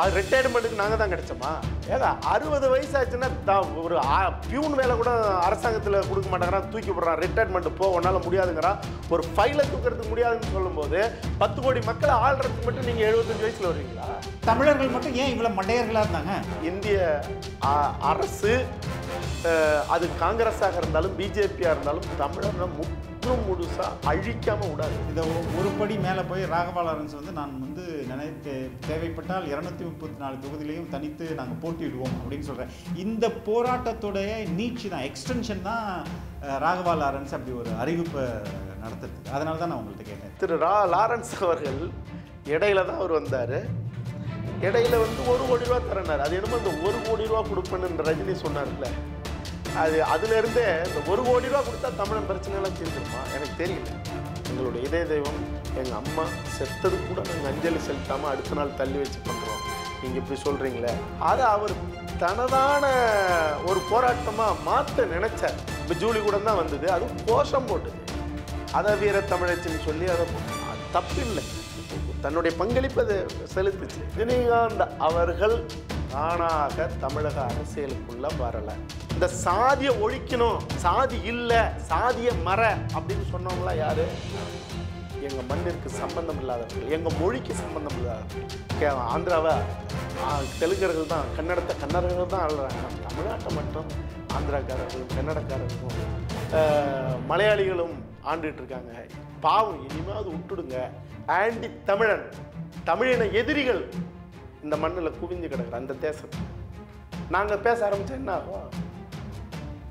அது ரிட்டையர்மெண்ட்டுக்கு நாங்கள் தான் கிடைச்சோமா? ஏங்க அறுபது வயசு ஆச்சுன்னா தான் ஒரு பியூன் வேலை கூட அரசாங்கத்தில் கொடுக்க மாட்டேங்கிறான் தூக்கி போடுறான். ரிட்டையர்மெண்ட் போ உன்னால் முடியாதுங்கிறான். ஒரு ஃபைலை தூக்கிறதுக்கு முடியாதுன்னு சொல்லும்போது பத்து கோடி மக்களை ஆள்றதுக்கு மட்டும் நீங்கள் எழுபத்தஞ்சு வயசில் வருவீங்களா? தமிழர்கள் மட்டும் ஏன் இவ்வளவு மண்டையர்களா இருந்தாங்க? இந்திய அரசு அது காங்கிரஸாக இருந்தாலும் பிஜேபியாக இருந்தாலும் தமிழனை முற்றும் முழுசா அழிக்காம விடாது. இதை ஒரு படி மேலே போய் ராகவா லாரன்ஸ் வந்து நான் வந்து நினைத்து தேவைப்பட்டால் இரநூத்தி முப்பத்தி நாலு தொகுதியிலையும் தனித்து நாங்கள் போட்டியிடுவோம் அப்படின்னு சொல்கிறேன் இந்த போராட்டத்துடைய நீட்சி தான் எக்ஸ்டென்ஷன் தான் ராகவா லாரன்ஸ் அப்படி ஒரு அறிவிப்பை நடத்துறது அதனால தான் நான் உங்கள்கிட்ட கேட்டேன். திரு ரா லாரன்ஸ் அவர்கள் இடையில தான் அவர் வந்தார். இடையில வந்து ஒரு கோடி ரூபா தரனார் அது என்னமோ இந்த ஒரு கோடி ரூபா கொடுப்பேன்னு ரஜினி சொன்னார்ல. அது அதுல இருந்தே இந்த ஒரு கோடி ரூபா கொடுத்தா தமிழன் பிரச்சனைலாம் தீர்ந்துருமா? எனக்கு தெரியல. எங்களுடைய இதய தெய்வம் எங்கள் அம்மா செத்தது கூட நாங்கள் அஞ்சலி செலுத்தாமல் அடுத்த நாள் தள்ளி வச்சு பண்ணுறோம் நீங்கள் இப்படி சொல்கிறீங்களே அதை அவர் தனதான ஒரு போராட்டமாக மாற்ற நினைச்சார். இப்போ ஜூலி கூட தான் வந்தது. அதுவும் கோஷம் போட்டது. அதை வீர தமிழச்சின்னு சொல்லி அதை தப்பில்லை. தன்னுடைய பங்களிப்பு செலுத்துச்சு. ரஜினிகாந்த் அவர்கள் தானாக தமிழக அரசியலுக்குள்ள வரல. இந்த சாதியை ஒழிக்கணும் சாதி இல்லை சாதிய மற அப்படின்னு சொன்னவங்களா யாரு? எங்க மண்ணிற்கு சம்பந்தம் இல்லாதவர்கள் எங்க மொழிக்கு சம்பந்தம் இல்லாதவர்கள். ஆந்திராவை தெலுங்கர்கள் தான் கன்னடத்தை கன்னடர்கள் தான் ஆளுறாங்க. தமிழ்நாட்டை மட்டும் ஆந்திராக்காரர்களும் கன்னடக்காரர்களும் மலையாளிகளும் ஆண்டுட்டு இருக்காங்க. பாவம் இனிமேல் விட்டுடுங்க. ஆண்டி தமிழன் தமிழின எதிரிகள் இந்த மண்ணில் குவிஞ்சு கிடக்குற அந்த தேசத்தை நாங்கள் பேச ஆரம்பிச்சா என்ன ஆகும்?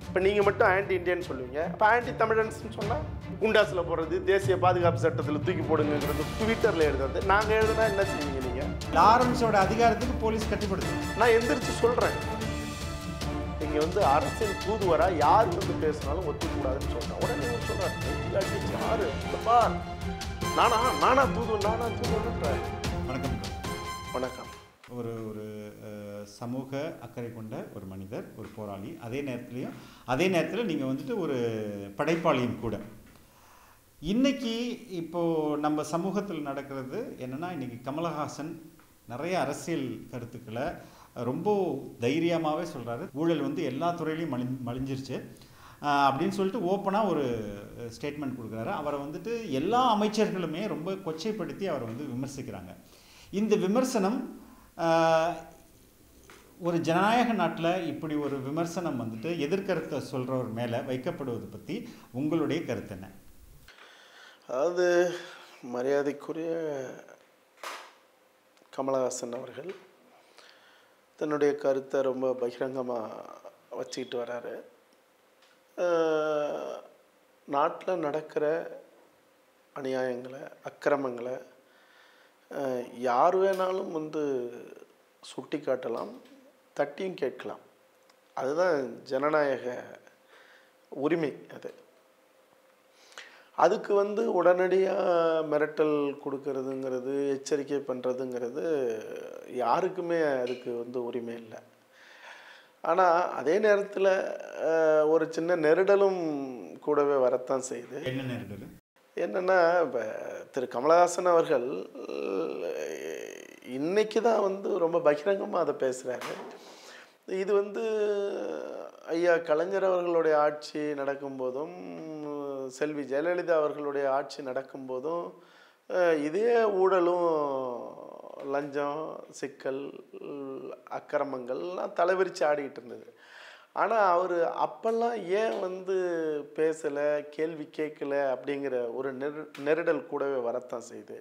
இப்போ நீங்கள் மட்டும் ஆன்டி இந்தியன் சொல்லுவீங்க. இப்போ ஆன்டி தமிழன்ஸ்னு சொன்னால் குண்டாஸில் போடுறது தேசிய பாதுகாப்பு சட்டத்தில் தூக்கி போடுங்கிறது ட்விட்டரில் எழுதுறது. நாங்கள் எழுதுனா என்ன செய்வீங்க நீங்கள் லாரன்ஸோட அதிகாரத்துக்கு போலீஸ் கட்டுப்படுது நான் எந்திரிச்சு சொல்கிறேன் இங்கே வந்து அரசியல் தூதுவரா யார் வந்து பேசினாலும் ஒத்துக்கூடாதுன்னு சொல்கிறேன் உடனே சொல்கிறார் யாரு நானா நானா தூது நானா தூதுன்ற வணக்கம். வணக்கம். ஒரு ஒரு சமூக அக்கறை கொண்ட ஒரு மனிதர் ஒரு போராளி. அதே நேரத்துலையும் அதே நேரத்தில் நீங்கள் வந்துட்டு ஒரு படைப்பாளியும் கூட. இன்னைக்கு இப்போது நம்ம சமூகத்தில் நடக்கிறது என்னென்னா இன்றைக்கி கமலஹாசன் நிறைய அரசியல் கருத்துக்களை ரொம்ப தைரியமாகவே சொல்கிறாரு ஊழல் வந்து எல்லா துறையிலையும் மலி மலிஞ்சிருச்சு. அப்படின்னு சொல்லிட்டு ஓப்பனாக ஒரு ஸ்டேட்மெண்ட் கொடுக்குறாரு. அவரை வந்துட்டு எல்லா அமைச்சர்களுமே ரொம்ப கொச்சைப்படுத்தி அவரை வந்து விமர்சிக்கிறாங்க. இந்த விமர்சனம் ஒரு ஜனநாயக நாட்டில் இப்படி ஒரு விமர்சனம் வந்துட்டு எதிர்கருத்தை சொல்கிறவர் மேலே வைக்கப்படுவது பற்றி உங்களுடைய கருத்து என்ன? அதாவது மரியாதைக்குரிய கமலஹாசன் அவர்கள் தன்னுடைய கருத்தை ரொம்ப பகிரங்கமாக வச்சுக்கிட்டு வராரு. நாட்டில் நடக்கிற அநியாயங்களை அக்கிரமங்களை யார் வேணாலும் வந்து சுட்டி காட்டலாம் தட்டியும் கேட்கலாம். அதுதான் ஜனநாயக உரிமை அது. அதுக்கு வந்து உடனடியாக மிரட்டல் கொடுக்கறதுங்கிறது எச்சரிக்கை பண்ணுறதுங்கிறது யாருக்குமே அதுக்கு வந்து உரிமை இல்லை. ஆனால் அதே நேரத்தில் ஒரு சின்ன நெருடலும் கூடவே வரத்தான் செய்யுது. என்ன நெருடல்? என்னென்னா இப்போ திரு கமலஹாசன் அவர்கள் இன்னைக்கு தான் வந்து ரொம்ப பகிரங்கமாக அதை பேசுகிறாங்க இது வந்து ஐயா கலைஞர் அவர்களுடைய ஆட்சி நடக்கும்போதும் செல்வி ஜெயலலிதா அவர்களுடைய ஆட்சி நடக்கும்போதும் இதே ஊழலும் லஞ்சம் சிக்கல் அக்கிரமங்கள்லாம் தலைவிரித்து ஆடிக்கிட்டு இருந்தது. ஆனால் அவர் அப்பெல்லாம் ஏன் வந்து பேசலை கேள்வி கேட்கல அப்படிங்கிற ஒரு நெரு நெருடல் கூடவே வரத்தான் செய்யுது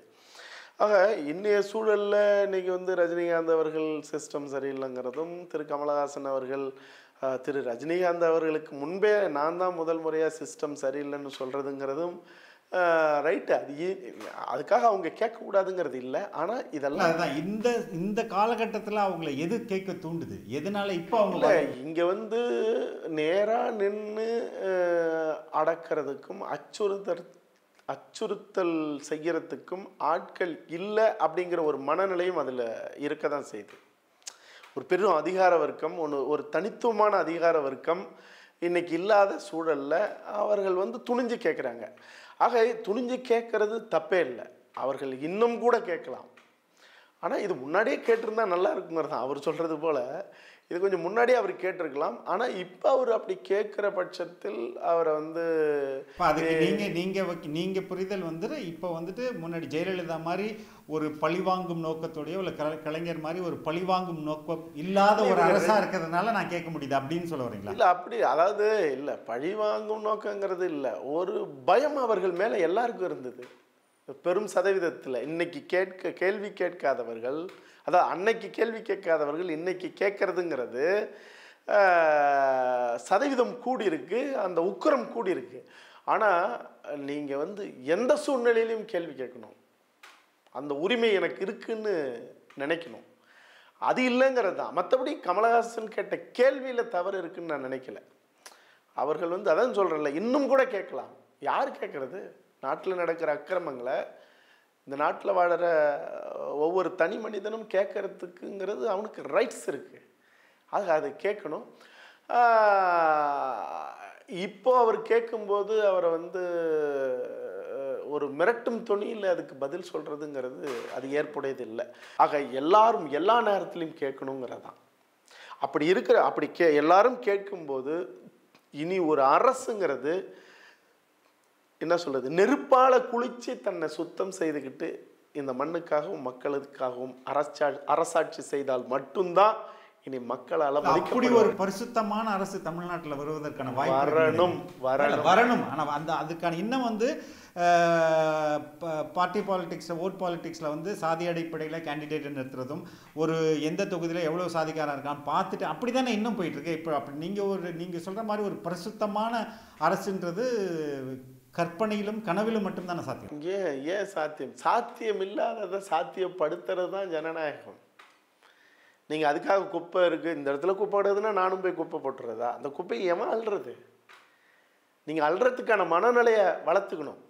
ஆக இன்றைய சூழலில் இன்னைக்கு வந்து ரஜினிகாந்த் அவர்கள் சிஸ்டம் சரியில்லைங்கிறதும் திரு கமலஹாசன் அவர்கள் திரு ரஜினிகாந்த் அவர்களுக்கு முன்பே நான் தான் முதல் முறையாக சிஸ்டம் சரியில்லைன்னு சொல்கிறதுங்கிறதும் ரைட்டு அது அதுக்காக அவங்க கேட்கக்கூடாதுங்கிறது இல்லை. ஆனால் இதெல்லாம் அதுதான் இந்த இந்த காலகட்டத்தில் அவங்கள எது கேட்க தூண்டுது? எதனால இப்போ அவங்க இல்லை இங்கே வந்து நேராக நின்று அடக்கிறதுக்கும் அச்சுறுத்தல் அச்சுறுத்தல் செய்யறதுக்கும் ஆட்கள் இல்லை அப்படிங்கிற ஒரு மனநிலையும் அதில் இருக்க தான் செய்யுது. ஒரு பெரும் அதிகார வர்க்கம் ஒன்று ஒரு தனித்துவமான அதிகார வர்க்கம் இன்னைக்கு இல்லாத சூழல்ல அவர்கள் வந்து துணிஞ்சு கேட்குறாங்க ஆக துணிஞ்சு கேட்கறது தப்பே இல்லை. அவர்கள் இன்னும் கூட கேட்கலாம். ஆனால் இது முன்னாடியே கேட்டிருந்தா நல்லா இருக்குங்கிறது தான் அவர் சொல்கிறது போல் இது கொஞ்சம் முன்னாடியே அவர் கேட்டிருக்கலாம். ஆனால் இப்போ அவர் அப்படி கேட்குற பட்சத்தில் அவரை வந்து அதுக்கு நீங்க நீங்க வைக்க- நீங்க புரிதல் வந்துட்டு இப்போ வந்துட்டு முன்னாடி ஜெயலலிதா மாதிரி ஒரு பழிவாங்கும் நோக்கத்தோடயோ இல்லை கல கலைஞர் மாதிரி ஒரு பழிவாங்கும் நோக்கம் இல்லாத ஒரு அரசா இருக்கிறதுனால நான் கேட்க முடியுது அப்படின்னு சொல்ல வரீங்களா? இல்லை அப்படி அதாவது இல்லை பழி வாங்கும் நோக்கங்கிறது இல்லை. ஒரு பயம் அவர்கள் மேலே எல்லாருக்கும் இருந்தது. பெரும் சதவீதத்தில். இன்னைக்கு கேட்க கேள்வி கேட்காதவர்கள் அதாவது அன்னைக்கு கேள்வி கேட்காதவர்கள் இன்னைக்கு கேட்கறதுங்கிறது சதவீதம் கூடி இருக்கு அந்த உக்கிரம் கூடி இருக்கு ஆனால் நீங்கள் வந்து எந்த சூழ்நிலையிலையும் கேள்வி கேட்கணும். அந்த உரிமை எனக்கு இருக்குன்னு நினைக்கணும். அது இல்லைங்கிறது தான். மற்றபடி கமலஹாசன் கேட்ட கேள்வியில் தவறு இருக்குன்னு நான் நினைக்கல. அவர்கள் வந்து அதான் சொல்கிறேன்ல இன்னும் கூட கேட்கலாம். யார் கேட்குறது? நாட்டில் நடக்கிற அக்கிரமங்களை இந்த நாட்டில் வாழற ஒவ்வொரு தனி மனிதனும் கேட்கறதுக்குங்கிறது அவனுக்கு ரைட்ஸ் இருக்குது ஆக அதை கேட்கணும். இப்போ அவர் கேட்கும்போது அவரை வந்து ஒரு மிரட்டும் துணியில் அதுக்கு பதில் சொல்கிறதுங்கிறது அது ஏற்புடையது இல்லை ஆக எல்லாரும் எல்லா நேரத்துலையும் கேட்கணுங்கிறதான். அப்படி இருக்கிற அப்படி கே எல்லாரும் கேட்கும்போது இனி ஒரு அரசுங்கிறது என்ன சொல்கிறது நெருப்பால் குளித்து தன்னை சுத்தம் செய்துக்கிட்டு இந்த மண்ணுக்காகவும் மக்களுக்காகவும் அரசா அரசாட்சி செய்தால் மட்டும்தான் இனி மக்களால் அப்படி ஒரு பரிசுத்தமான அரசு தமிழ்நாட்டுல வருவதற்கான வாய்ப்பு வரணும், வரணும். வரணும். ஆனா அந்த அதுக்கான இன்னும் வந்து பார்ட்டி பாலிடிக்ஸ் ஓட் பாலிடிக்ஸ்ல வந்து சாதி அடிப்படையில கேண்டிடேட் நிறுத்துறதும் ஒரு எந்த தொகுதியில எவ்வளவு சாதிக்காரன் இருக்கான்னு பார்த்துட்டு அப்படிதானே இன்னும் போயிட்டு இருக்கு இப்போ அப்படி நீங்க ஒரு நீங்க சொல்ற மாதிரி ஒரு பரிசுத்தமான அரசுன்றது கற்பனையிலும் கனவிலும் மட்டும்தானே சாத்தியம்? ஏன் ஏன் சாத்தியம்? சாத்தியம் இல்லாததை சாத்தியப்படுத்துறது தான் ஜனநாயகம். நீங்கள் அதுக்காக குப்பை இருக்குது இந்த இடத்துல குப்பை கிடக்குதுன்னா நானும் போய் குப்பை போட்டுறதா? அந்த குப்பையை எவன் அள்ளுறது? நீங்கள் அள்ளுறதுக்கான மனநிலையை வளர்த்துக்கணும்.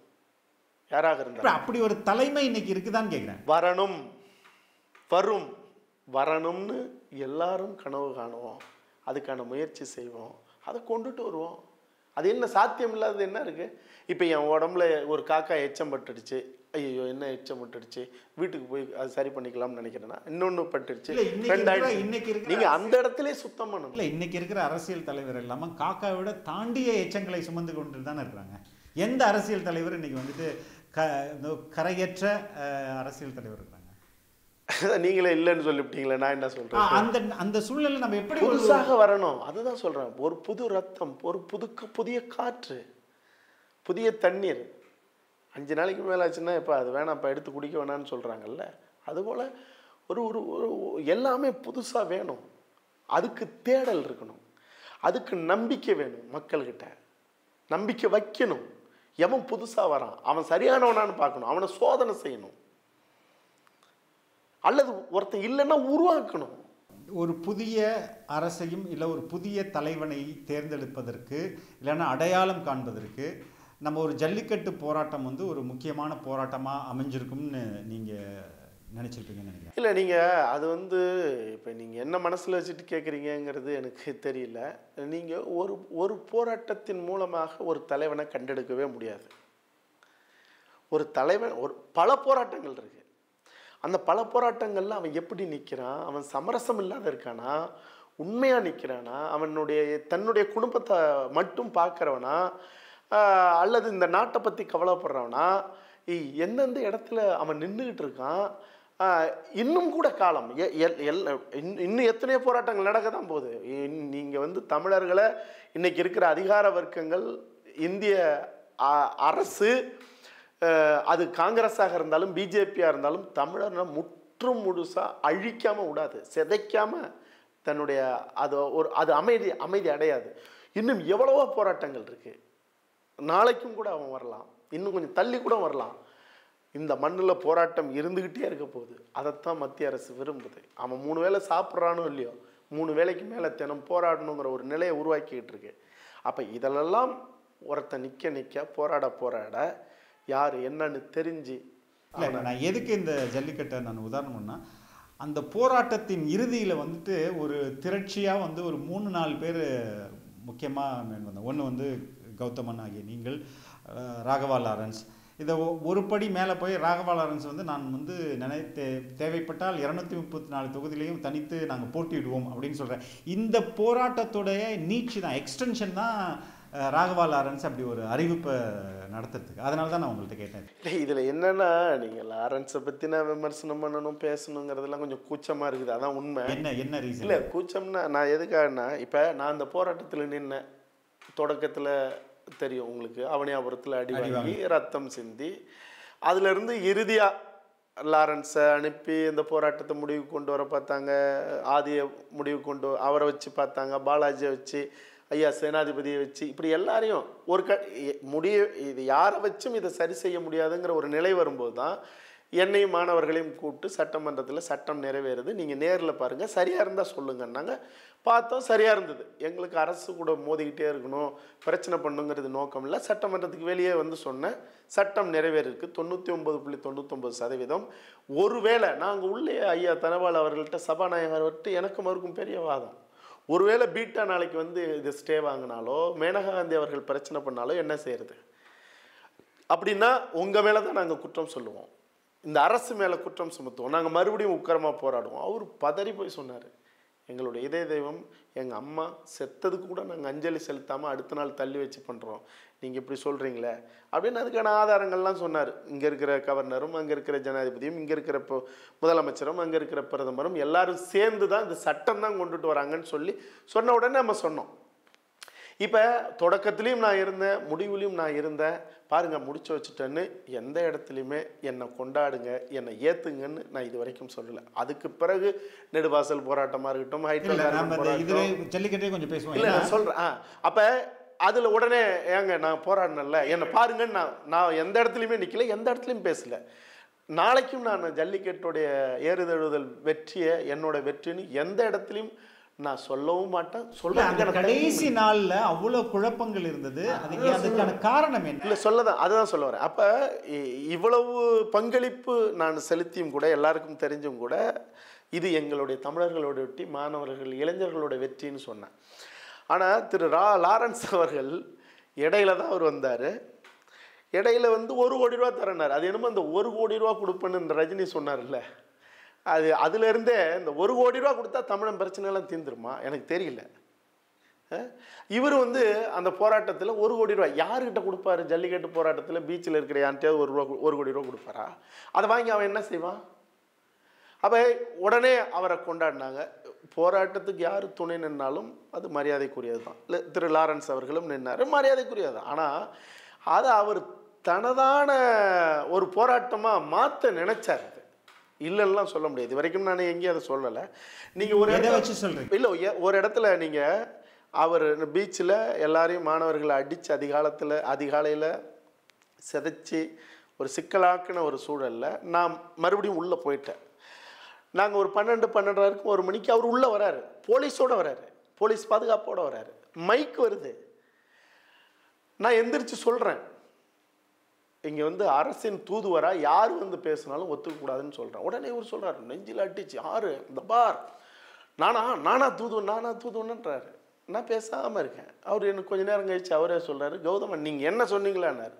யாராக இருந்தாலும். இப்ப அப்படி ஒரு தலைமை இன்னைக்கு இருக்குதான்னு கேக்குறேன். வரணும். வரும். வரணும்னு எல்லாரும் கனவு காணுவோம். அதுக்கான முயற்சி செய்வோம். அதை கொண்டுட்டு வருவோம். அது என்ன சாத்தியம் இல்லாதது என்ன இருக்கு? இப்போ என் உடம்புல ஒரு காக்கா எச்சம் பட்டுடுச்சு. ஐயோ என்ன எச்சம் பட்டுடுச்சு? வீட்டுக்கு போய் அது சரி பண்ணிக்கலாம்னு நினைக்கிறேன்னா இன்னொன்று பட்டுடுச்சு. இன்னைக்கு நீங்க அந்த இடத்துலயே சுத்தம் பண்ணணும். இல்ல இன்னைக்கு இருக்கிற அரசியல் தலைவர் இல்லாம காக்காவை விட தாண்டிய எச்சங்களை சுமந்து கொண்டு தானே இருக்கிறாங்க. எந்த அரசியல் தலைவர் இன்னைக்கு வந்துட்டு க கரையற்ற அரசியல் தலைவர் இருக்காங்க நீங்களே இல்லைன்னு சொல்லிவிட்டீங்களே நான் என்ன ஆ, சொல்றேன் அந்த அந்த சூழ்நிலை நம்ம எப்படி புதுசாக வரணும். அதுதான் சொல்றேன். ஒரு புது ரத்தம் ஒரு புது புதிய காற்று புதிய தண்ணீர். அஞ்சு நாளைக்கு மேலே ஆச்சுன்னா இப்போ அது வேணாம் இப்போ எடுத்து குடிக்க வேணாம்னு சொல்கிறாங்கல்ல அதுபோல் ஒரு ஒரு ஒரு எல்லாமே புதுசாக வேணும். அதுக்கு தேடல் இருக்கணும். அதுக்கு நம்பிக்கை வேணும் மக்கள்கிட்ட. நம்பிக்கை வைக்கணும். எவன் புதுசாக வரான்? அவன் சரியானவனான்னு பார்க்கணும். அவனை சோதனை செய்யணும். அல்லது ஒருத்தன் இல்லைன்னா உருவாக்கணும். ஒரு புதிய அரசையும் இல்லை ஒரு புதிய தலைவனை தேர்ந்தெடுப்பதற்கு இல்லைன்னா அடையாளம் காண்பதற்கு நம்ம ஒரு ஜல்லிக்கட்டு போராட்டம் வந்து ஒரு முக்கியமான போராட்டமாக அமைஞ்சிருக்கும்னு நீங்கள் நினச்சிருப்பீங்கன்னு நினைக்கிறேன். இல்லை நீங்கள் அது வந்து இப்போ நீங்கள் என்ன மனசில் வச்சுட்டு கேட்குறீங்கங்கிறது எனக்கு தெரியல. நீங்கள் ஒரு ஒரு போராட்டத்தின் மூலமாக ஒரு தலைவனை கண்டெடுக்கவே முடியாது. ஒரு தலைவன் ஒரு பல போராட்டங்கள் இருக்குது அந்த பல போராட்டங்களில் அவன் எப்படி நிற்கிறான் அவன் சமரசம் இல்லாத இருக்கானா? உண்மையாக நிற்கிறானா அவனுடைய தன்னுடைய குடும்பத்தை மட்டும் பார்க்குறவனா? அல்லது இந்த நாட்டை பற்றி கவலைப்படுறவனா? எந்தெந்த இடத்துல அவன் நின்றுக்கிட்டு இருக்கான்? இன்னும் கூட காலம். எ- எல்- எல்- இன்னும் இன்னும் எத்தனையோ போராட்டங்கள் நடக்க தான் போகுது. நீங்கள் வந்து தமிழர்களை இன்றைக்கி இருக்கிற அதிகார வர்க்கங்கள் இந்திய அ- அரசு அது காங்கிரஸாக இருந்தாலும் பிஜேபியாக இருந்தாலும் தமிழர்னா முற்றும் முழுசாக அழிக்காமல் விடாது. சிதைக்காம தன்னுடைய அது ஒரு அது அமைதி அமைதி அடையாது. இன்னும் எவ்வளவோ போராட்டங்கள் இருக்குது நாளைக்கும் கூட அவன் வரலாம். இன்னும் கொஞ்சம் தள்ளி கூட வரலாம். இந்த மண்ணில் போராட்டம் இருந்துக்கிட்டே இருக்க போகுது. அதைத்தான் மத்திய அரசு விரும்புது. அவன் மூணு வேளை சாப்பிட்றானோ இல்லையோ மூணு வேளைக்கு மேலே தினம் போராடணுங்கிற ஒரு நிலையை உருவாக்கிக்கிட்டு இருக்கு. அப்போ இதெல்லாம் ஒருத்தன் நிற்க நிற்க போராட போராட யார் என்னன்னு தெரிஞ்சு இல்லை நான் எதுக்கு இந்த ஜல்லிக்கட்டை நான் உதாரணம்னா அந்த போராட்டத்தின் இறுதியில் வந்துட்டு ஒரு திரட்சியாக வந்து ஒரு மூணு நாலு பேர் முக்கியமாக வந்தோம். ஒன்று வந்து கௌதமன் ஆகிய நீங்கள் ராகவா லாரன்ஸ் இதை ஒரு படி மேலே போய் ராகவா லாரன்ஸ் வந்து நான் வந்து நினை தே- தேவைப்பட்டால் இரநூத்தி முப்பத்தி நாலு தொகுதியிலையும் தனித்து நாங்கள் போட்டியிடுவோம் அப்படின்னு சொல்கிறேன் இந்த போராட்டத்துடைய நீட்சி தான் எக்ஸ்டென்ஷன் தான் ராகவா லாரன்ஸ் அப்படி ஒரு அறிவிப்பை நடத்துறதுக்கு. அதனால தான் நான் உங்கள்கிட்ட கேட்டேன். இல்லை இதில் என்னன்னா நீங்கள் லாரன்ஸை பற்றி நான் விமர்சனம் பண்ணணும் பேசணுங்கிறதெல்லாம் கொஞ்சம் கூச்சமாக இருக்குது. அதான் உண்மை. என்ன என்ன ரீசன் இல்லை கூச்சம்னா நான் எதுக்காகனா இப்போ நான் அந்த போராட்டத்தில் நின்னேன். தொடக்கத்தில் தெரியும் உங்களுக்கு. அவனியாபுரத்தில் அடி வாங்கி ரத்தம் சிந்தி. அதிலிருந்து இறுதியாக லாரன்ஸை அனுப்பி இந்த போராட்டத்தை முடிவு கொண்டு வர பார்த்தாங்க. ஆதியை முடிவு கொண்டு அவரை வச்சு பார்த்தாங்க. பாலாஜியை வச்சு ஐயா சேனாதிபதியை வச்சு இப்படி எல்லாரையும் ஒரு க முடிய இது யாரை வச்சும் இதை சரி செய்ய முடியாதுங்கிற ஒரு நிலை வரும்போது தான் என்னையும் மாணவர்களையும் கூப்பிட்டு சட்டமன்றத்தில் சட்டம் நிறைவேறுது. நீங்கள் நேரில் பாருங்கள் சரியாக இருந்தால் சொல்லுங்கன்னாங்க. பார்த்தோம் சரியாக இருந்தது. எங்களுக்கு அரசு கூட மோதிக்கிட்டே இருக்கணும் பிரச்சனை பண்ணுங்கிறது நோக்கம் இல்லை. சட்டமன்றத்துக்கு வெளியே வந்து சொன்னேன் சட்டம் நிறைவேறிருக்கு. தொண்ணூற்றி ஒம்பது புள்ளி தொண்ணூத்தொம்பது சதவீதம். ஒருவேளை நாங்கள் உள்ளே ஐயா தனபால் அவர்கள்ட்ட சபாநாயகர் வந்துட்டு எனக்கும் அவருக்கும் பெரிய வாதம். ஒருவேளை பீட்டா நாளைக்கு வந்து இது ஸ்டே வாங்கினாலோ மேனகா காந்தி அவர்கள் பிரச்சனை பண்ணாலோ என்ன செய்கிறது அப்படின்னா உங்கள் மேலே தான் நாங்கள் குற்றம் சொல்லுவோம். இந்த அரசு மேலே குற்றம் சுமத்துவோம். நாங்கள் மறுபடியும் உக்கரமாக போராடுவோம். அவர் பதறி போய் சொன்னார். எங்களுடைய இதய தெய்வம் எங்கள் அம்மா செத்ததுக்கு கூட நாங்கள் அஞ்சலி செலுத்தாமல் அடுத்த நாள் தள்ளி வச்சு பண்ணுறோம் நீங்கள் இப்படி சொல்கிறீங்களே அப்படின்னு அதுக்கான ஆதாரங்கள்லாம் சொன்னார். இங்கே இருக்கிற கவர்னரும் அங்கே இருக்கிற ஜனாதிபதியும் இங்கே இருக்கிற இப்போ முதலமைச்சரும் அங்கே இருக்கிற பிரதமரும் எல்லாரும் சேர்ந்து தான் இந்த சட்டம் தான் கொண்டுட்டு வராங்கன்னு சொல்லி சொன்ன உடனே நம்ம சொன்னோம். இப்போ தொடக்கத்துலேயும் நான் இருந்தேன் முடிவுலையும் நான் இருந்தேன். பாருங்க முடிச்சு வச்சுட்டேன்னு எந்த இடத்துலையுமே என்னை கொண்டாடுங்க என்னை ஏத்துங்கன்னு நான் இது வரைக்கும் சொல்லலை. அதுக்கு பிறகு நெடுவாசல் போராட்டமாக இருக்கட்டும் ஹைட்ரல் இதுவே ஜல்லிக்கட்டே கொஞ்சம் பேசுவோம் இல்லை நான் சொல்கிறேன் ஆ. அப்போ அதில் உடனே ஏங்க நான் போராடினேன்ல என்னை பாருங்கன்னு நான் நான் எந்த இடத்துலையுமே நிற்கல எந்த இடத்துலையும் பேசல. நாளைக்கும் நான் ஜல்லிக்கட்டுடைய ஏறுதழுதல் வெற்றியை என்னோட வெற்றின்னு எந்த இடத்துலையும் நான் சொல்லவும் மாட்டேன் இல்ல, அந்த சொல்ல கடைசி நாள்ல அவ்வளவு குழப்பங்கள் இருந்தது. அதுக்கு அதுக்கான காரணம் என்ன? இல்லை சொல்லதான் அதுதான் சொல்ல வரேன். அப்போ இவ்வளவு பங்களிப்பு நான் செலுத்தியும் கூட எல்லாருக்கும் தெரிஞ்சும் கூட இது எங்களுடைய தமிழர்களோட வெற்றி மாணவர்கள் இளைஞர்களோட வெற்றின்னு சொன்னேன். ஆனால் திரு ரா லாரன்ஸ் அவர்கள் இடையில தான் அவர் வந்தார். இடையில வந்து ஒரு கோடி ரூபா தரனார் அது என்னமோ இந்த ஒரு கோடி ரூபா கொடுப்பேன்னு இந்த ரஜினி சொன்னார்ல. அது அதுலேருந்தே இந்த ஒரு கோடி ரூபா கொடுத்தா தமிழன் பிரச்சனைலாம் தீர்ந்துருமா? எனக்கு தெரியல. இவர் வந்து அந்த போராட்டத்தில் ஒரு கோடி ரூபாய் யாருக்கிட்ட கொடுப்பாரு? ஜல்லிக்கட்டு போராட்டத்தில் பீச்சில் இருக்கிற யான்ட்டையாவது ஒரு ரூபா ஒரு கோடி ரூபா கொடுப்பாரா? அதை வாங்கி அவன் என்ன செய்வான்? அப்போ உடனே அவரை கொண்டாடினாங்க. போராட்டத்துக்கு யார் துணை நின்னாலும் அது மரியாதைக்குரியது தான் இல்லை திரு லாரன்ஸ் அவர்களும் நின்னார் மரியாதைக்குரியது தான் ஆனால் அதை அவர் தனதான ஒரு போராட்டமாக மாற்ற நினைச்சார் அது. இல்லைன்னா சொல்ல முடியாது. இது வரைக்கும் நான் எங்கேயும் அதை சொல்லலை. நீங்கள் ஒரு எதை இடத்துல- வச்சு சொல்றீங்க? இல்லை ஒரு இடத்துல நீங்கள் அவர் பீச்சில் எல்லாரையும் மாணவர்களை அடித்து அதிகாலத்தில் அதிகாலையில் சிதைச்சி ஒரு சிக்கலாக்கின ஒரு சூழலில் நான் மறுபடியும் உள்ளே போயிட்டேன். நாங்கள் ஒரு பன்னெண்டு பன்னெண்டரை இருக்கும் ஒரு மணிக்கு அவர் உள்ளே வராரு. போலீஸோட வராரு. போலீஸ் பாதுகாப்போட வராரு. மைக் வருது. நான் எந்திரிச்சு சொல்கிறேன் இங்கே வந்து அரசின் தூதுவரா யார் வந்து பேசினாலும் ஒத்துக்கக்கூடாதுன்னு சொல்கிறேன் உடனே இவர் சொல்கிறார் நெஞ்சில் அடிச்சு யாரு இந்த பார். நானா நானா தூதுவன் நானா தூதுவன்ன்றாரு. நான் பேசாமல் இருக்கேன். அவர் எனக்கு கொஞ்ச நேரம் கழிச்சு அவரே சொல்கிறாரு கௌதமன் நீங்கள் என்ன சொன்னீங்களான்னாரு.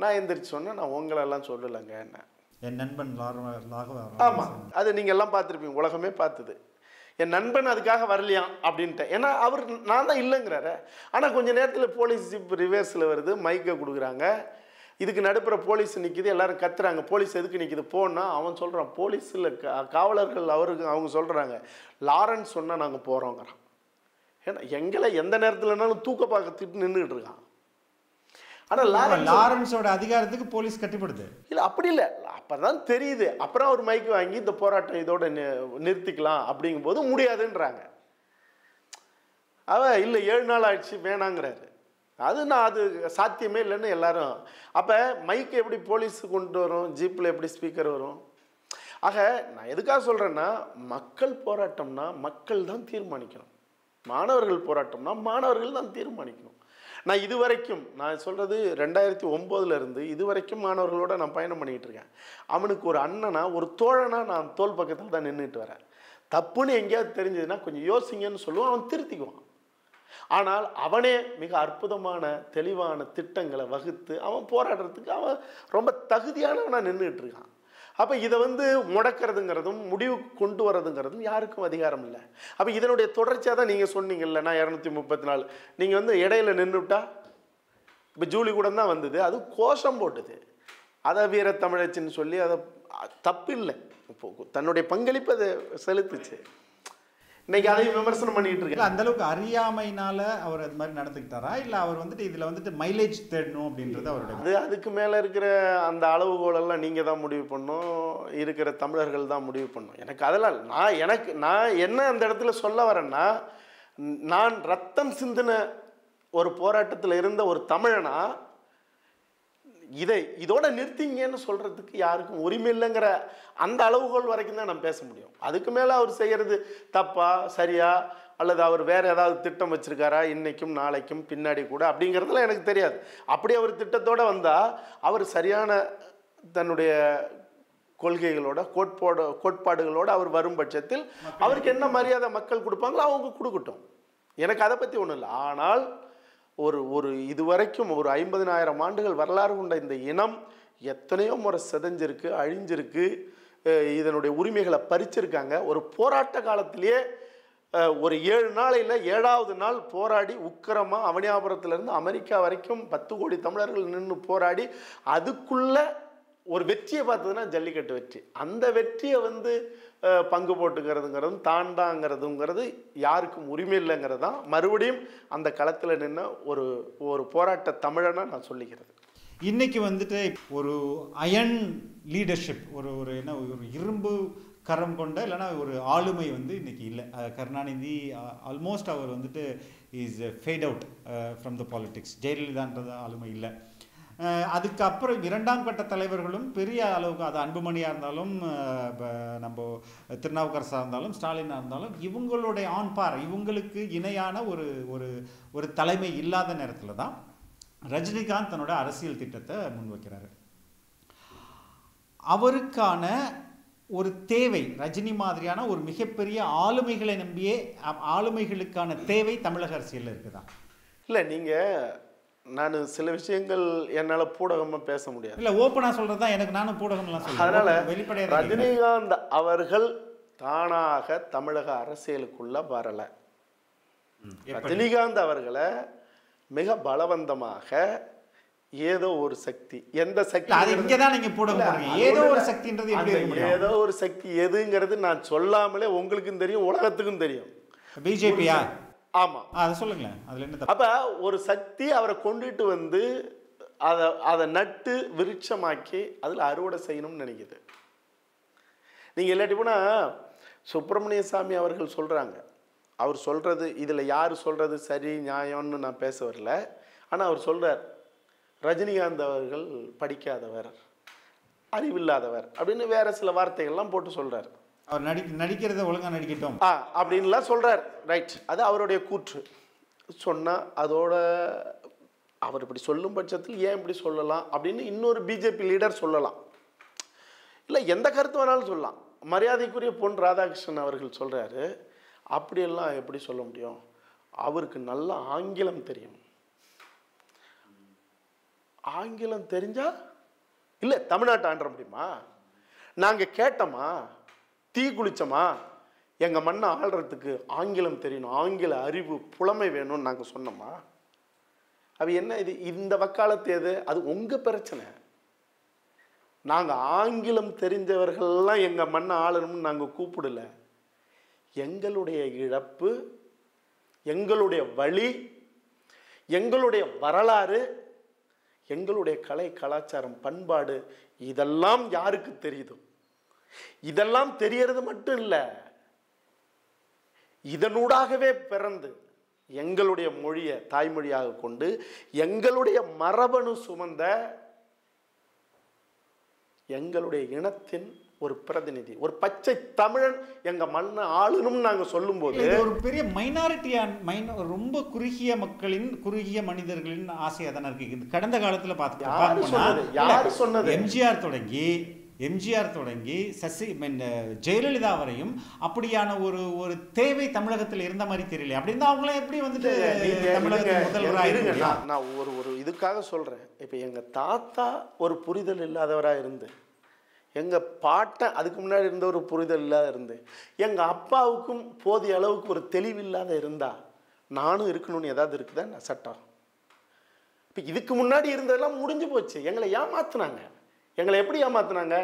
நான் எந்திரிச்சு சொன்னேன் நான் உங்களெல்லாம் சொல்லலைங்க என்ன. என் நண்பன் ஆமாம் அது நீங்கள் எல்லாம் பார்த்துருப்பீங்க உலகமே பார்த்தது. என் நண்பன் அதுக்காக வரலையாம் அப்படின்ட்டேன். ஏன்னா அவர் நான் தான் இல்லைங்கிறாரு. ஆனால் கொஞ்ச நேரத்தில் போலீஸ் ஜிப் ரிவர்ஸில் வருது மைக்கை கொடுக்குறாங்க. இதுக்கு நடுப்புற போலீஸ் நிற்கிது எல்லாரும் கத்துறாங்க. போலீஸ் எதுக்கு நிற்கிது போனா அவன் சொல்கிறான் போலீஸில் காவலர்கள் அவருக்கு அவங்க சொல்கிறாங்க லாரன்ஸ் சொன்னால் நாங்கள் போகிறோங்கிறான் ஏன்னா எங்களை எந்த நேரத்துலனாலும் தூக்க பார்க்கத்துட்டு நின்றுட்டு இருக்கான். ஆனால் லாரன்ஸ் லாரன்ஸோட அதிகாரத்துக்கு போலீஸ் கட்டிப்படுது இல்லை அப்படி இல்லை. அப்போ தான் தெரியுது. அப்புறம் அவர் மைக் வாங்கி இந்த போராட்டம் இதோட நிறுத்திக்கலாம் அப்படிங்கும்போது முடியாதுன்றாங்க. அவ இல்லை ஏழு நாள் ஆயிடுச்சு வேணாங்கிறாரு. அது நான் அது சாத்தியமே இல்லைன்னு எல்லாரும். அப்போ மைக் எப்படி போலீஸ் கொண்டு வரும்? ஜீப்பில் எப்படி ஸ்பீக்கர் வரும்? ஆக நான் எதுக்காக சொல்கிறேன்னா மக்கள் போராட்டம்னா மக்கள் தான் தீர்மானிக்கணும். மாணவர்கள் போராட்டம்னா மாணவர்கள் தான் தீர்மானிக்கணும். நான் இது வரைக்கும் நான் சொல்கிறது ரெண்டாயிரத்தி ஒம்போதுலேருந்து இது வரைக்கும் மாணவர்களோட நான் பயணம் பண்ணிகிட்டு இருக்கேன். அவனுக்கு ஒரு அண்ணனா ஒரு தோழனா நான் தோல் பக்கத்தில் தான் நின்றுட்டு வரேன். தப்புன்னு எங்கேயாவது தெரிஞ்சதுன்னா கொஞ்சம் யோசிங்கன்னு சொல்லுவோம் அவன் திருத்திக்குவான். ஆனால் அவனே மிக அற்புதமான தெளிவான திட்டங்களை வகுத்து அவன் போராடுறதுக்கு அவன் ரொம்ப தகுதியானவனாக நின்றுட்டு இருக்கான். அப்போ இதை வந்து முடக்கிறதுங்கிறதும் முடிவு கொண்டு வரதுங்கிறதும் யாருக்கும் அதிகாரம் இல்லை. அப்போ இதனுடைய தொடர்ச்சியாக தான் நீங்கள் சொன்னீங்கல்ல நான் இரநூத்தி முப்பத்தி நாலு நீங்கள் வந்து இடையில நின்றுவிட்டா இப்போ ஜூலி கூட தான் வந்தது. அது கோஷம் போட்டுது. அதை வீர தமிழச்சின்னு சொல்லி அதை தப்பு இல்லை இப்போ தன்னுடைய பங்களிப்பு அதை செலுத்துச்சு. இன்னைக்கு அதையும் விமர்சனம் பண்ணிட்டு இல்ல இருக்கேன். அந்த அளவுக்கு அறியாமைனால அவர் அது மாதிரி நடந்துக்கிட்டாரா? இல்ல அவர் வந்துட்டு இதுல வந்துட்டு மைலேஜ் தேடணும் அப்படின்றது அவருடைய அது அதுக்கு மேலே இருக்கிற அந்த அளவுகோலெல்லாம் நீங்கள் தான் முடிவு பண்ணும் இருக்கிற தமிழர்கள் தான் முடிவு பண்ணும் எனக்கு அதெல்லாம். நான் எனக்கு நான் என்ன அந்த இடத்துல சொல்ல வரேன்னா நான் ரத்தம் சிந்தின ஒரு போராட்டத்தில் இருந்த ஒரு தமிழனா இதை இதோட நிறுத்திங்கன்னு சொல்கிறதுக்கு யாருக்கும் உரிமை இல்லைங்கிற அந்த அளவுகோல் வரைக்கும் தான் நான் பேச முடியும். அதுக்கு மேலே அவர் செய்கிறது தப்பா சரியா அல்லது அவர் வேற ஏதாவது திட்டம் வச்சிருக்காரா இன்னைக்கும் நாளைக்கும் பின்னாடி கூட அப்படிங்கிறதுலாம் எனக்கு தெரியாது. அப்படி அவர் திட்டத்தோட வந்தால் அவர் சரியான தன்னுடைய கொள்கைகளோட கோட்பாடு கோட்பாடுகளோட அவர் வரும் பட்சத்தில் அவருக்கு என்ன மரியாதை மக்கள் கொடுப்பாங்களோ அவங்க கொடுக்கட்டும். எனக்கு அதை பற்றி ஒன்றும் இல்லை. ஆனால் ஒரு ஒரு இதுவரைக்கும் ஒரு ஐம்பதினாயிரம் ஆண்டுகள் வரலாறு கொண்ட இந்த இனம் எத்தனையோ முறை செதஞ்சிருக்கு அழிஞ்சிருக்கு இதனுடைய உரிமைகளை பறிச்சிருக்காங்க. ஒரு போராட்ட காலத்திலேயே ஒரு ஏழு நாளையில் ஏழாவது நாள் போராடி உக்கிரமாக அவனியாபுரத்துலேருந்து அமெரிக்கா வரைக்கும் பத்து கோடி தமிழர்கள் நின்று போராடி அதுக்குள்ளே ஒரு வெற்றியை பார்த்ததுன்னா ஜல்லிக்கட்டு வெற்றி. அந்த வெற்றியை வந்து பங்கு போட்டுக்கிறதுங்கிறதும் தாண்டாங்கிறதுங்கிறது யாருக்கும் உரிமை இல்லைங்கிறது தான் மறுபடியும் அந்த களத்தில் நின்று ஒரு ஒரு போராட்ட தமிழனாக நான் சொல்லிக்கிறது. இன்னைக்கு வந்துட்டு ஒரு அயன் லீடர்ஷிப் ஒரு ஒரு என்ன ஒரு இரும்பு கரம் கொண்ட இல்லைன்னா ஒரு ஆளுமை வந்து இன்றைக்கி இல்லை. கருணாநிதி ஆல்மோஸ்ட் அவர் வந்துட்டு is fade out from the politics ஜெயலலிதான்றது ஆளுமை இல்லை. அதுக்கப்புறம் இரண்டாம் கட்ட தலைவர்களும் பெரிய அளவுக்கு அது அன்புமணியாக இருந்தாலும் நம்ம திருநாவுக்கரசாக இருந்தாலும் ஸ்டாலினாக இருந்தாலும் இவங்களுடைய ஆன்பார் இவங்களுக்கு இணையான ஒரு ஒரு ஒரு தலைமை இல்லாத நேரத்தில் தான் ரஜினிகாந்த் தன்னோட அரசியல் திட்டத்தை முன்வைக்கிறாரு. அவருக்கான ஒரு தேவை ரஜினி மாதிரியான ஒரு மிகப்பெரிய ஆளுமைகளை நம்பியே ஆளுமைகளுக்கான தேவை தமிழக அரசியலில் இருக்குதா இல்லை நீங்கள் நான் சில விஷயங்கள் என்னால் பூடகமாக பேச முடியாது. இல்ல ஓப்பனா சொல்றது தான் எனக்கு நானும் பூடகம்லாம் அதனால வெளிப்படையாக. ரஜினிகாந்த் அவர்கள் தானாக தமிழக அரசியலுக்குள்ள வரல? ரஜினிகாந்த் அவர்களை மிக பலவந்தமாக ஏதோ ஒரு சக்தி எந்த சக்தி அது இங்க தான் நீங்க பூடகம் போடுறீங்க. ஏதோ ஒரு சக்தின்றது எப்படி ஏதோ ஒரு சக்தி எதுங்கிறது நான் சொல்லாமலே உங்களுக்கும் தெரியும் உலகத்துக்கும் தெரியும். பிஜேபியா? ஆமா. அதை சொல்லுங்களேன். அதுல என்ன அப்ப ஒரு சக்தி அவரை கொண்டுட்டு வந்து அதை அதை நட்டு விருட்சமாக்கி அதில் அறுவடை செய்யணும்னு நினைக்குது. நீங்கள் இல்லாட்டி போனால் சுப்பிரமணிய சாமி அவர்கள் சொல்கிறாங்க அவர் சொல்கிறது இதில் யார் சொல்கிறது சரி நியாயம்னு நான் பேச வரல. ஆனால் அவர் சொல்கிறார் ரஜினிகாந்த் அவர்கள் படிக்காதவர் அறிவில்லாதவர் அப்படின்னு வேற சில வார்த்தைகள்லாம் போட்டு சொல்கிறார் அவர் நடி நடிக்கிறத ஒழுங்காக நடிக்கட்டும். ஆ அப்படின்லாம் சொல்கிறார் ரைட் அது அவருடைய கூற்று. சொன்னால் அதோட அவர் இப்படி சொல்லும் பட்சத்தில் ஏன் இப்படி சொல்லலாம் அப்படின்னு இன்னொரு பிஜேபி லீடர் சொல்லலாம். இல்லை எந்த கருத்து வேணாலும் சொல்லலாம். மரியாதைக்குரிய பொன் ராதாகிருஷ்ணன் அவர்கள் சொல்கிறாரு அப்படியெல்லாம் எப்படி சொல்ல முடியும்? அவருக்கு நல்ல ஆங்கிலம் தெரியும். ஆங்கிலம் தெரிஞ்சால் இல்லை தமிழ்நாட்டை ஆண்ட முடியுமா? நாங்கள் கேட்டோமா? தீ குளிச்சோமா? எங்கள் மண்ணை ஆள்றதுக்கு ஆங்கிலம் தெரியணும். ஆங்கில அறிவு புலமை வேணும்னு நாங்கள் சொன்னோமா? அது என்ன இது? இந்த வக்காலத்து எது? அது உங்கள் பிரச்சனை. நாங்கள் ஆங்கிலம் தெரிஞ்சவர்கள்லாம் எங்கள் மண்ணை ஆளணும்னு நாங்கள் கூப்பிடல. எங்களுடைய இழப்பு எங்களுடைய வழி எங்களுடைய வரலாறு எங்களுடைய கலை கலாச்சாரம் பண்பாடு இதெல்லாம் யாருக்கு தெரியுதோ? இதெல்லாம் தெரியறது மட்டும் இல்லை இதனூடாகவே பிறந்து எங்களுடைய மொழியை தாய்மொழியாக கொண்டு எங்களுடைய மரபணு சுமந்த எங்களுடைய இனத்தின் ஒரு பிரதிநிதி ஒரு பச்சை தமிழன் எங்க மண்ணை ஆளணும்னு நாங்க சொல்லும்போது ஒரு பெரிய மைனாரிட்டியான மைன ரொம்ப குறுகிய மக்களின் குறுகிய மனிதர்களின் ஆசையா தானே இருக்கு கடந்த காலத்துல பார்த்து? யாரு சொன்னது? எம்ஜிஆர் தொடங்கி எம்ஜிஆர் தொடங்கி சசி மீன் ஜெயலலிதா வரையும் அப்படியான ஒரு ஒரு தேவை தமிழகத்தில் இருந்த மாதிரி தெரியல அப்படி இருந்தா அவங்களாம் எப்படி வந்துட்டு இருக்க நான் நான் ஒரு ஒரு இதுக்காக சொல்றேன். இப்போ எங்க தாத்தா ஒரு புரிதல் இல்லாதவரா இருந்து எங்க பாட்டன் அதுக்கு முன்னாடி இருந்த ஒரு புரிதல் இல்லாத இருந்து எங்க அப்பாவுக்கும் போதிய அளவுக்கு ஒரு தெளிவு இல்லாத இருந்தா நானும் இருக்கணும்னு ஏதாவது இருக்குதா? என்ன சட்டம். இப்போ இதுக்கு முன்னாடி இருந்ததெல்லாம் முடிஞ்சு போச்சு. எங்களை ஏமாத்துனாங்க. எங்களை எப்படி ஏமாத்துனாங்க?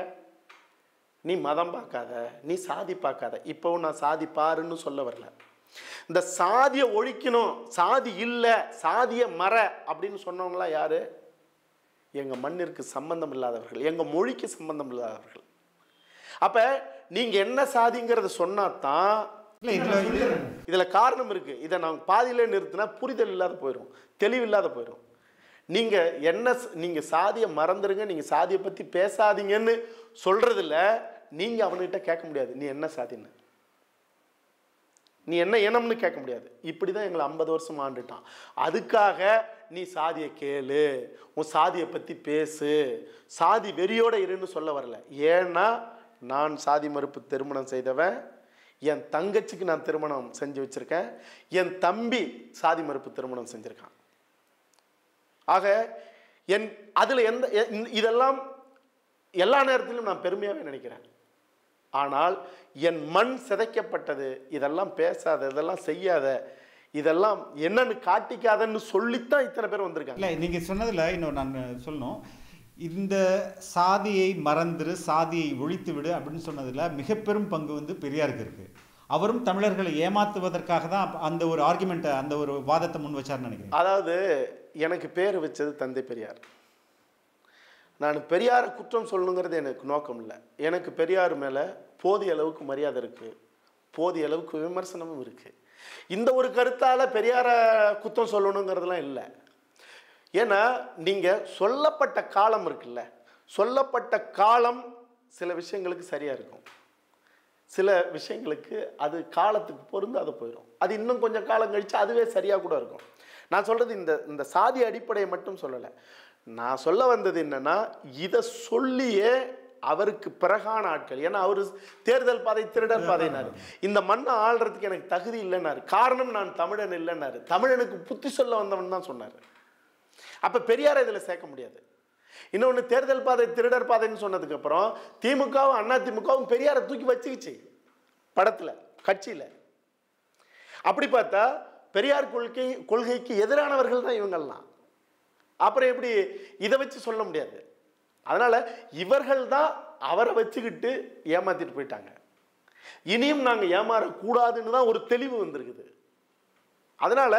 நீ மதம் பார்க்காத நீ சாதி பார்க்காத. இப்போவும் நான் சாதி பாருன்னு சொல்ல வரல. இந்த சாதியை ஒழிக்கணும் சாதி இல்லை சாதியை மற அப்படின்னு சொன்னவங்களாம் யாரு? எங்கள் மண்ணிற்கு சம்பந்தம் இல்லாதவர்கள் எங்கள் மொழிக்கு சம்பந்தம் இல்லாதவர்கள். அப்போ நீங்கள் என்ன சாதிங்கிறத சொன்னா தான் இதுல இது இதில் காரணம் இருக்குது இதை நான் பாதியிலே நிறுத்தினா புரிதல் இல்லாத போயிடும் தெளிவு இல்லாத போயிடும் நீங்கள் என்ன நீங்கள் சாதியை மறந்துடுங்க நீங்கள் சாதியை பற்றி பேசாதீங்கன்னு சொல்கிறதில்ல நீங்கள் அவன்கிட்ட கேட்க முடியாது. நீ என்ன சாதின்னு? நீ என்ன இனம்னு கேட்க முடியாது. இப்படி தான் எங்களை ஐம்பது வருஷம் ஆண்டுட்டான். அதுக்காக நீ சாதியை கேளு உன் சாதியை பற்றி பேசு. சாதி வெறியோட இருன்னு சொல்ல வரல. ஏன்னா நான் சாதி மறுப்பு திருமணம் செய்தவன். என் தங்கச்சிக்கு நான் திருமணம் செஞ்சு வச்சிருக்கேன். என் தம்பி சாதி மறுப்பு திருமணம் செஞ்சுருக்கான். ஆக என் அதில் எந்த இதெல்லாம் எல்லா நேரத்திலும் நான் பெருமையாகவே நினைக்கிறேன். ஆனால் என் மண் சிதைக்கப்பட்டது இதெல்லாம் பேசாத இதெல்லாம் செய்யாத இதெல்லாம் என்னன்னு காட்டிக்காதன்னு சொல்லித்தான் இத்தனை பேர் வந்திருக்காங்க. இல்லை நீங்கள் சொன்னதில் இன்னும் நான் சொல்லணும். இந்த சாதியை மறந்துரு சாதியை ஒழித்து விடு அப்படின்னு சொன்னதில் மிக பெரும் பங்கு வந்து பெரியாருக்கு இருக்குது அவரும் தமிழர்களை ஏமாத்துவதற்காக தான் அந்த ஒரு ஆர்குமெண்ட்டை அந்த ஒரு வாதத்தை முன் வச்சார்னு நினைக்கிறேன். அதாவது எனக்கு பேர் வச்சது தந்தை பெரியார். நான் பெரியாரை குற்றம் சொல்லணுங்கிறது எனக்கு நோக்கம் இல்லை. எனக்கு பெரியார் மேலே போதிய அளவுக்கு மரியாதை இருக்குது போதிய அளவுக்கு விமர்சனமும் இருக்குது இந்த ஒரு கருத்தால் பெரியாரை குற்றம் சொல்லணுங்கிறதுலாம் இல்லை. ஏன்னா நீங்கள் சொல்லப்பட்ட காலம் இருக்குல்ல. சொல்லப்பட்ட காலம் சில விஷயங்களுக்கு சரியாக இருக்கும். சில விஷயங்களுக்கு அது காலத்துக்கு பொருந்து அது போயிடும் அது இன்னும் கொஞ்சம் காலம் கழித்து அதுவே சரியாக கூட இருக்கும். நான் சொல்கிறது இந்த இந்த சாதி அடிப்படையை மட்டும் சொல்லலை. நான் சொல்ல வந்தது என்னன்னா இதை சொல்லியே அவருக்கு பிறகான ஆட்கள். ஏன்னா அவர் தேர்தல் பாதை திருடர் பாதைனாரு. இந்த மண்ணை ஆள்றதுக்கு எனக்கு தகுதி இல்லைன்னாரு. காரணம் நான் தமிழன் இல்லைன்னாரு. தமிழனுக்கு புத்தி சொல்ல வந்தவன் தான் சொன்னார். அப்போ பெரியாரை இதில் சேர்க்க முடியாது. இன்னொன்று தேர்தல் பாதை திருடர் பாதைன்னு சொன்னதுக்கப்புறம் திமுகவும் அண்ணா திமுகவும் பெரியாரை தூக்கி வச்சுக்கிச்சு. படத்தில் கட்சியில். அப்படி பார்த்தா பெரியார் கொள்கை கொள்கைக்கு எதிரானவர்கள் தான் இவங்கள்லாம். அப்புறம் எப்படி இதை வச்சு சொல்ல முடியாது. அதனால் இவர்கள் தான் அவரை வச்சுக்கிட்டு ஏமாத்திட்டு போயிட்டாங்க. இனியும் நாங்கள் ஏமாறக்கூடாதுன்னு தான் ஒரு தெளிவு வந்திருக்குது. அதனால்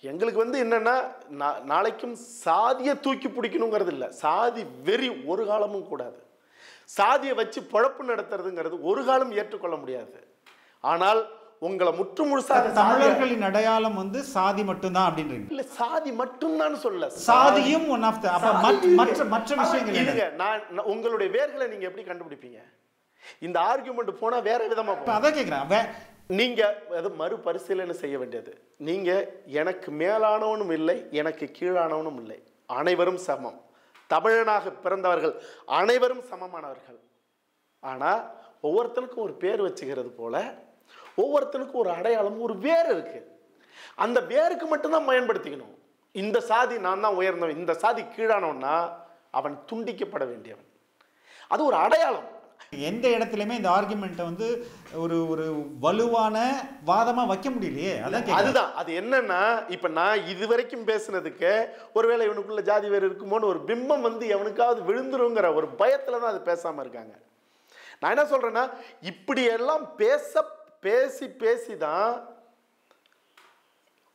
எங்களுக்கு வந்து என்னென்னா நா- நாளைக்கும் சாதியை தூக்கி பிடிக்கணுங்கிறது இல்லை. சாதி வெறி ஒரு காலமும் கூடாது. சாதியை வச்சு பொழப்பு நடத்துறதுங்கிறது ஒரு காலம் ஏற்றுக்கொள்ள முடியாது. ஆனால் உங்களை முற்று முழுசாக தமிழர்களின் அடையாளம் வந்து சாதி மட்டும்தான் அப்படின்றீங்க. இல்ல சாதி மட்டும்தான் சொல்ல சாதியும் ஒன் ஆஃப் த மற்ற- மற்ற விஷயங்கள்? இருங்க நான் உங்களுடைய வேர்களை நீங்க எப்படி கண்டுபிடிப்பீங்க? இந்த ஆர்குமெண்ட் போனா வேற விதமா அதான் கேட்கிறேன் நீங்கள் அது மறுபரிசீலனை செய்ய வேண்டியது. நீங்கள் எனக்கு மேலானவனும் இல்லை எனக்கு கீழானவனும் இல்லை. அனைவரும் சமம். தமிழனாக பிறந்தவர்கள் அனைவரும் சமமானவர்கள். ஆனால் ஒவ்வொருத்தனுக்கும் ஒரு பேர் வச்சுக்கிறது போல ஒவ்வொருத்தனுக்கும் ஒரு அடையாளம் ஒரு வேர் இருக்குது அந்த வேருக்கு மட்டும்தான் பயன்படுத்திக்கணும். இந்த சாதி நான் தான் உயர்ந்தவன் இந்த சாதி கீழானவன்னா அவன் துண்டிக்கப்பட வேண்டியவன். அது ஒரு அடையாளம். எந்த இடத்துலயுமே இந்த ஆர்குமெண்ட்டை வந்து ஒரு ஒரு வலுவான வாதமா வைக்க முடியலையே. அதான். அதுதான். அது என்னன்னா இப்ப நான் இதுவரைக்கும் பேசுனதுக்கு ஒருவேளை இவனுக்குள்ள ஜாதி வேறு இருக்குமோன்னு ஒரு பிம்பம் வந்து எவனுக்காவது விழுந்துருங்கிற ஒரு பயத்துல தான் அது பேசாம இருக்காங்க. நான் என்ன சொல்றேன்னா இப்படி எல்லாம் பேச பேசி பேசி தான்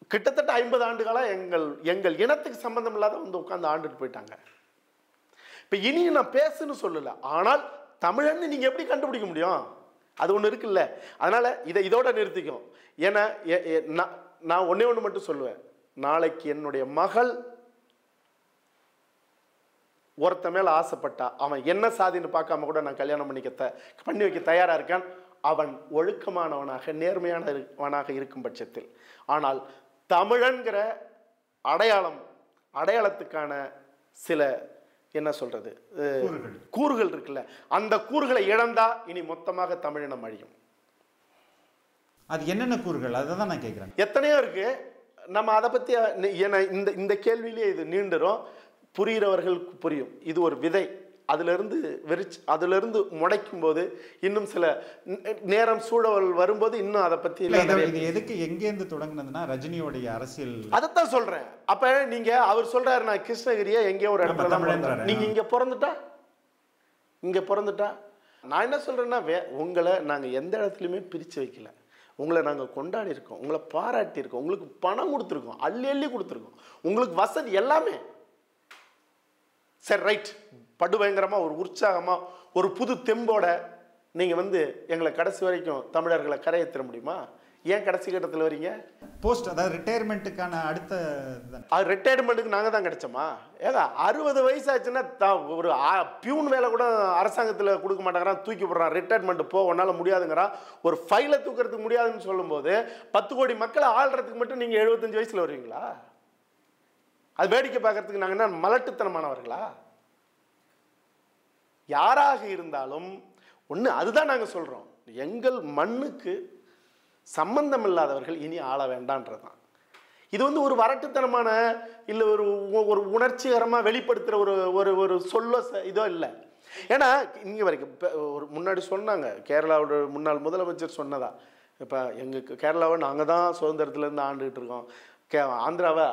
கிட்டத்தட்ட ஐம்பது ஆண்டுகளா எங்கள் எங்கள் இனத்துக்கு சம்பந்தம் இல்லாத வந்து உட்காந்து ஆண்டுட்டு போயிட்டாங்க. இப்போ இனியும் நான் பேசுன்னு சொல்லல. ஆனால் தமிழன்னு நீங்கள் எப்படி கண்டுபிடிக்க முடியும்? அது ஒன்று இருக்குல்ல. அதனால் இதை இதோட நிறுத்திக்கும். ஏன்னா எ- எ- நான் நான் ஒன்றே ஒன்று மட்டும் சொல்லுவேன். நாளைக்கு என்னுடைய மகள் ஒருத்த மேலே ஆசைப்பட்டா அவன் என்ன சாதின்னு பார்க்காம கூட நான் கல்யாணம் பண்ணிக்க த பண்ணி வைக்க தயாராக இருக்கான். அவன் ஒழுக்கமானவனாக நேர்மையானவனாக இருக்கும் பட்சத்தில். ஆனால் தமிழன்கிற அடையாளம் அடையாளத்துக்கான சில என்ன சொல்றது? அஹ், கூறுகள். இருக்குல்ல. அந்த கூறுகளை இழந்தா இனி மொத்தமாக தமிழினம் அழியும். அது என்னென்ன கூறுகள்? அதை தான் நான் கேட்குறேன். எத்தனையோ இருக்கு. நம்ம அதை பற்றி ஏன்னா இந்த இந்த கேள்வியிலே இது நீண்டுரும். புரிகிறவர்களுக்கு புரியும். இது ஒரு விதை. அதிலிருந்து வெறிச்சு அதிலிருந்து முளைக்கும் போது இன்னும் சில நேரம் சூழல் வரும்போது இன்னும் அதை பற்றி இது எதுக்கு எங்கேருந்து தொடங்குனதுன்னா ரஜினியோடைய அரசியல் அதைத்தான் சொல்றேன். அப்ப நீங்க அவர் சொல்றாரு நான் கிருஷ்ணகிரியை எங்கேயோ ஒரு இடத்துல தான் தமிழன்றாரு. பிறந்தேன். நீங்க இங்க பிறந்துட்டா? இங்க பிறந்துட்டா? நான் என்ன சொல்றேன்னா வே உங்களை நாங்க எந்த இடத்துலையுமே பிரிச்சு வைக்கல. உங்களை நாங்க கொண்டாடி இருக்கோம். உங்களை பாராட்டி இருக்கோம். உங்களுக்கு பணம் கொடுத்துருக்கோம். அள்ளி அள்ளி கொடுத்துருக்கோம். உங்களுக்கு வசதி எல்லாமே சரி ரைட் படுபயங்கரமா ஒரு உற்சாகமா ஒரு புது தெம்போட நீங்க வந்து எங்களை கடைசி வரைக்கும் தமிழர்களை கரையேற்ற முடியுமா? ஏன் கடைசி கட்டத்தில் வரீங்க? போஸ்ட் அதாவது ரிட்டையர்மெண்ட்டுக்கான அடுத்த. அது ரிட்டையர்மெண்ட்டுக்கு நாங்கள் தான் கிடைச்சோமா? ஏங்க அறுபது வயசாச்சுன்னா தான் ஒரு ஆ- பியூன் வேலை கூட அரசாங்கத்தில் கொடுக்க மாட்டேங்கிறான் தூக்கி போடுறான். ரிட்டையர்மெண்ட் போ உன்னால முடியாதுங்கிறான். ஒரு ஃபைலை தூக்கிறதுக்கு முடியாதுன்னு சொல்லும்போது பத்து கோடி மக்களை ஆள்றதுக்கு மட்டும் நீங்கள் எழுபத்தஞ்சு வயசில் வருவீங்களா? அது வேடிக்கை பார்க்கறதுக்கு நாங்கள் என்ன மலட்டுத்தனமானவர்களா? யாராக இருந்தாலும் ஒன்று அதுதான் நாங்கள் சொல்கிறோம் எங்கள் மண்ணுக்கு சம்பந்தம் இல்லாதவர்கள் இனி ஆள வேண்டான்றதுதான். இது வந்து ஒரு வரட்டுத்தனமான இல்லை ஒரு ஒரு உணர்ச்சிகரமாக வெளிப்படுத்துகிற ஒரு ஒரு ஒரு சொல்ல இதோ இல்லை. ஏன்னா இங்கே வரைக்கும் இப்போ ஒரு முன்னாடி சொன்னாங்க கேரளாவோட முன்னாள் முதலமைச்சர் சொன்னதா. இப்போ எங்கள் கேரளாவை நாங்கள் தான் சுதந்திரத்துலேருந்து ஆண்டுகிட்டு இருக்கோம். கே ஆந்திராவை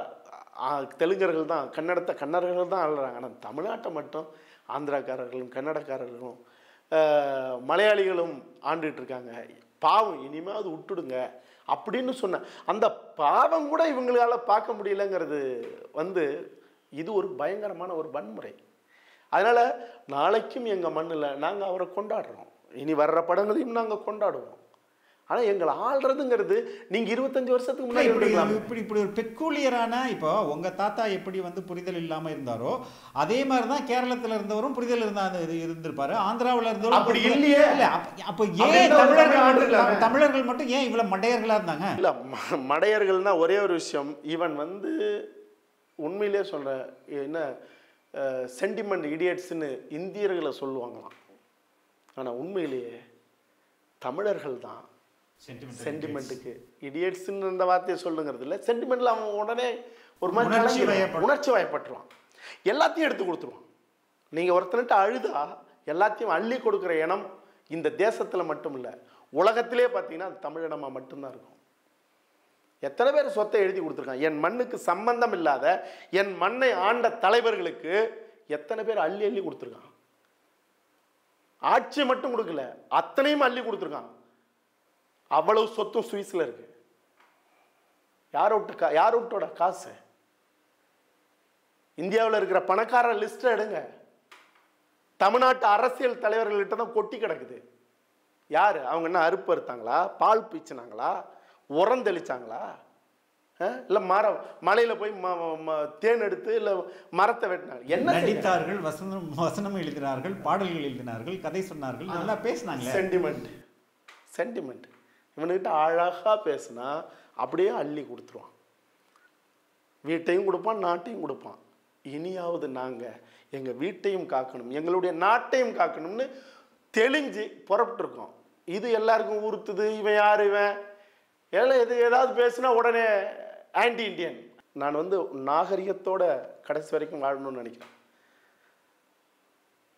தெலுங்கர்கள் தான் கன்னடத்தை கன்னடர்கள் தான் ஆளுறாங்க. ஆனால் தமிழ்நாட்டை மட்டும் ஆந்திராக்காரர்களும் கன்னடக்காரர்களும் மலையாளிகளும் ஆண்டுகிட்டு இருக்காங்க பாவம் இனிமேல் அது விட்டுடுங்க அப்படின்னு சொன்ன அந்த பாவம் கூட இவங்களால பார்க்க முடியலங்கிறது வந்து இது ஒரு பயங்கரமான ஒரு வன்முறை. அதனால் நாளைக்கும் எங்கள் மண்ணில் நாங்கள் அவரை கொண்டாடுறோம். இனி வர்ற படங்களையும் நாங்கள் கொண்டாடுவோம். ஆனால் எங்களை ஆள்றதுங்கிறது நீங்கள் இருபத்தஞ்சு வருஷத்துக்கு முன்னாடி இப்படி. இப்படி இப்படி ஒரு பெக்கூலியரான இப்போ உங்க தாத்தா எப்படி வந்து புரிதல் இல்லாம இருந்தாரோ அதே மாதிரி தான் கேரளத்துல இருந்தவரும் புரிதல் இருந்தா இருந்திருப்பாரு ஆந்திராவுல இருந்தவரும் அப்படி இல்லையே. இல்ல அப்ப- ஏன் தமிழர்கள். தமிழர்கள் மட்டும் ஏன் இவ்வளவு மண்டையர்களா இருந்தாங்க இல்ல மடையர்கள்னா ஒரே ஒரு விஷயம் இவன் வந்து உண்மையிலே சொல்கிறேன் என்ன சென்டிமெண்ட் இடியட்ஸ்னு இந்தியர்களை சொல்லுவாங்களாம் ஆனால் உண்மையிலேயே தமிழர்கள் தான் சென்டிமெண்ட்டுக்கு இடியட்ஸ்ன்னு இந்த வார்த்தையை சொல்லுங்கிறது இல்லை. சென்டிமெண்ட்டில் அவன் உடனே ஒரு மாதிரி உணர்ச்சி வயப்பட்டுருவான். எல்லாத்தையும் எடுத்து கொடுத்துருவான். நீங்கள் ஒருத்தன்ட்டு அழுதா எல்லாத்தையும் அள்ளி கொடுக்குற இனம் இந்த தேசத்தில் மட்டும் இல்லை. உலகத்திலே பார்த்தீங்கன்னா அது தமிழினமாக மட்டும்தான் இருக்கும். எத்தனை பேர் சொத்தை எழுதி கொடுத்துருக்கான் என் மண்ணுக்கு சம்பந்தம் இல்லாத என் மண்ணை ஆண்ட தலைவர்களுக்கு எத்தனை பேர் அள்ளி அள்ளி கொடுத்துருக்கான் ஆட்சியை மட்டும் கொடுக்கல. அத்தனையும் அள்ளி கொடுத்துருக்கான் அவ்வளவு சொத்தும் சுவிஸில் இருக்கு. யார் விட்டு கா யார் விட்டோட காசு? இந்தியாவில் இருக்கிற பணக்கார லிஸ்ட்டை எடுங்க. தமிழ்நாட்டு அரசியல் தலைவர்கள்கிட்ட தான் கொட்டி கிடக்குது. யார்? அவங்க என்ன அறுப்பு அறுத்தாங்களா? பால் பீச்சினாங்களா? உரம் தெளிச்சாங்களா இல்லை மரம் மலையில் போய் தேன் எடுத்து இல்லை மரத்தை வெட்டினாங்க. என்ன? நடித்தார்கள் வசனம் வசனம் எழுதினார்கள் பாடல்கள் எழுதினார்கள் கதை சொன்னார்கள் நல்லா பேசினாங்களே. சென்டிமெண்ட் சென்டிமெண்ட் இவனுக்கிட்ட அழகாக பேசுனா அப்படியே அள்ளி கொடுத்துருவான். வீட்டையும் கொடுப்பான் நாட்டையும் கொடுப்பான். இனியாவது நாங்கள் எங்கள் வீட்டையும் காக்கணும் எங்களுடைய நாட்டையும் காக்கணும்னு தெளிஞ்சு புறப்பட்டுருக்கோம். இது எல்லாருக்கும் உறுத்துது இவன் யார் இவன்? எல்லாம் எது ஏதாவது பேசுனா உடனே ஆன்டி இண்டியன் நான் வந்து நாகரிகத்தோட கடைசி வரைக்கும் வாழணும்னு நினைக்கிறேன்.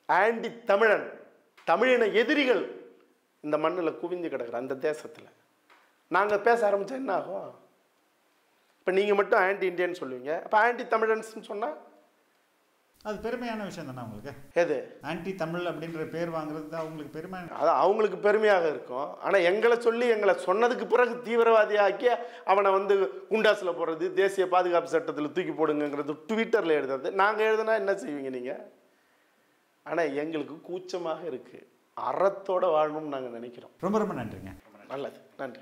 ஆண்டி தமிழன் தமிழின எதிரிகள் இந்த மண்ணில் குவிஞ்சு கிடக்குற அந்த தேசத்தில். நாங்கள் பேச ஆரம்பித்தா என்ன ஆகும்? இப்போ நீங்கள் மட்டும் ஆன்டி இந்தியன் சொல்லுவீங்க. அப்போ ஆன்டி தமிழன்ஸ்னு சொன்னால் அது பெருமையான விஷயம் தானே உங்களுக்கு? எது? ஆன்டி தமிழ் அப்படின்ற பேர் வாங்குறது அவங்களுக்கு பெருமை அது அவங்களுக்கு பெருமையாக இருக்கும். ஆனால் எங்களை சொல்லி எங்களை சொன்னதுக்கு பிறகு தீவிரவாதியாக்கி அவனை வந்து குண்டாஸில் போடுறது தேசிய பாதுகாப்பு சட்டத்தில் தூக்கி போடுங்கங்கிறது ட்விட்டரில் எழுதுறது. நாங்கள் எழுதுனா என்ன செய்வீங்க நீங்கள் ஆனால் எங்களுக்கு கூச்சமாக இருக்குது அறத்தோட வாழணும்னு நாங்கள் நினைக்கிறோம். ரொம்ப ரொம்ப நன்றிங்க. நல்லது. நன்றி.